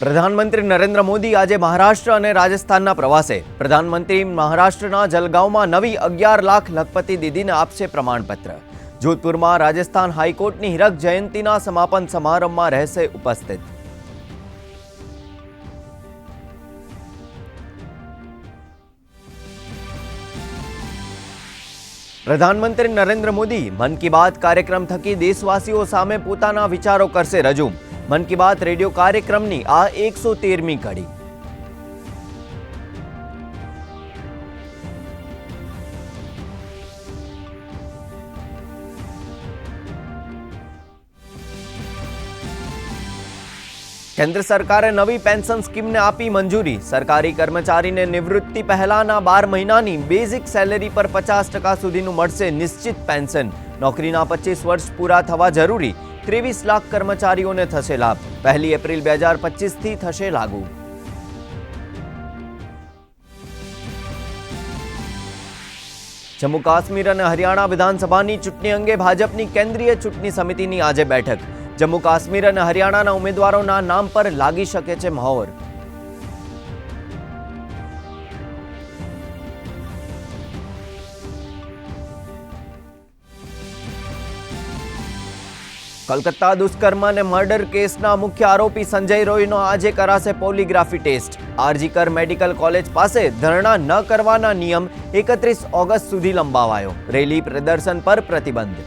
પ્રધાનમંત્રી નરેન્દ્ર મોદી આજે મહારાષ્ટ્ર અને રાજસ્થાનના પ્રવાસે પ્રધાનમંત્રી મહારાષ્ટ્રના જલગાંવમાં નવી અગિયાર લાખ લખપતિ દીદીને આપશે પ્રમાણપત્ર જોધપુરમાં રાજસ્થાન હાઈકોર્ટની હીરક જયંતીના સમાપન સમારંભમાં રહેશે ઉપસ્થિત પ્રધાનમંત્રી નરેન્દ્ર મોદી મન કી બાત કાર્યક્રમ થકી દેશવાસીઓ સામે પોતાના વિચારો કરશે રજૂ મન કી બાત રેડિયો કાર્યક્રમની આ એકસો તેરમી કડી કેન્દ્ર સરકારે નવી પેન્શન સ્કીમને આપી મંજૂરી સરકારી કર્મચારીને નિવૃત્તિ પહેલાના બાર મહિનાની બેઝિક સેલેરી પર પચાસ ટકા સુધીનું મળશે નિશ્ચિત પેન્શન નોકરીના પચીસ વર્ષ પૂરા થવા જરૂરી ત્રેવીસ લાખ કર્મચારીઓને થશે લાભ. પહેલી એપ્રિલ બે હજાર પચીસથી થશે લાગુ. જમ્મુ કાશ્મીર અને હરિયાણા વિધાનસભાની ચૂંટણી અંગે ભાજપની કેન્દ્રીય ચૂંટણી સમિતિની આજે બેઠક. જમ્મુ કાશ્મીર અને હરિયાણાના ઉમેદવારોના નામ પર લાગી શકે છે મહોર. કલકત્તા દુષ્કર્મ અને મર્ડર કેસના મુખ્ય આરોપી સંજય રોયનો આજે કરાશે polygraphy test. RG Kar medical college પાસે ધરણા ન કરવાના નિયમ એકત્રીસ ઓગસ્ટ સુધી લંબાવાયો. રેલી પ્રદર્શન પર પ્રતિબંધ.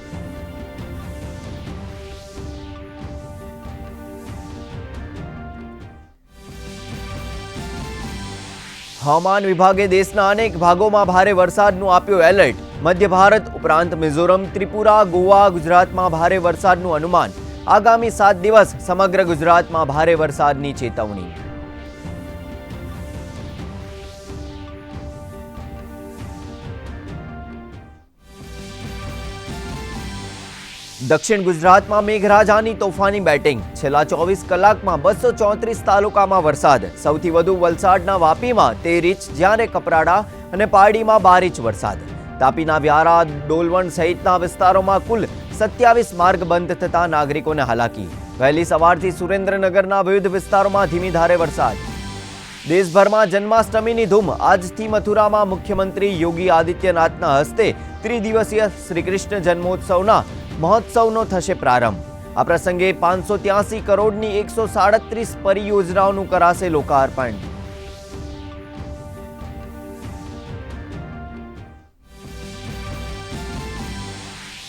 હવામાન વિભાગે દેશના અનેક ભાગોમાં ભારે વરસાદનું આપ્યું એલર્ટ. મધ્ય ભારત ઉપરાંત મિઝોરમ, ત્રિપુરા, ગોવા, ગુજરાતમાં ભારે વરસાદનું અનુમાન. આગામી સાત દિવસ સમગ્ર ગુજરાતમાં ભારે વરસાદની ચેતવણી. દક્ષિણ ગુજરાતમાં મેઘરાજાની તોફાની બેટિંગ. છેલ્લા ચોવીસ કલાકમાં બસો ચોત્રીસ તાલુકામાં વરસાદ. સૌથી વધુ વલસાડના વાપીમાં તેર ઇંચ, જ્યારે કપરાડા અને પારડીમાં બાર ઇંચ વરસાદ. તાપીના વ્યારા, ડોલવણ સહિતના વિસ્તારોમાં કુલ સત્યાવીસ માર્ગ બંધ થતા નાગરિકોને હાલાકી. વહેલી સવારથી સુરેન્દ્રનગરના વિવિધ વિસ્તારોમાં ધીમી ધારે વરસાદ. દેશભરમાં જન્માષ્ટમીની ધૂમ. આજથી મથુરામાં મુખ્યમંત્રી યોગી આદિત્યનાથના હસ્તે ત્રિદિવસીય શ્રીકૃષ્ણ જન્મોત્સવના મહોત્સવનો થશે પ્રારંભ. આ પ્રસંગે પાંચસો ત્યાસી કરોડની એકસો સાડત્રીસ પરિયોજનાઓનું કરાશે લોકાર્પણ.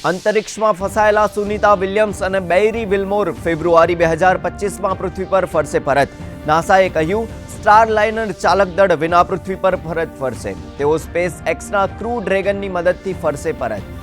અંતરિક્ષમાં ફસાયેલા સુનિતા વિલિયમ્સ અને બેરી વિલ્મોર ફેબ્રુઆરી બે હજાર પચીસમાં પૃથ્વી પર ફરશે પરત નાસાએ કહ્યું સ્ટાર લાઇનર ચાલક દળ વિના પૃથ્વી પર ફરત ફરશે. તેઓ સ્પેસ એક્સના ક્રૂ ડ્રેગનની મદદથી ફરશે પરત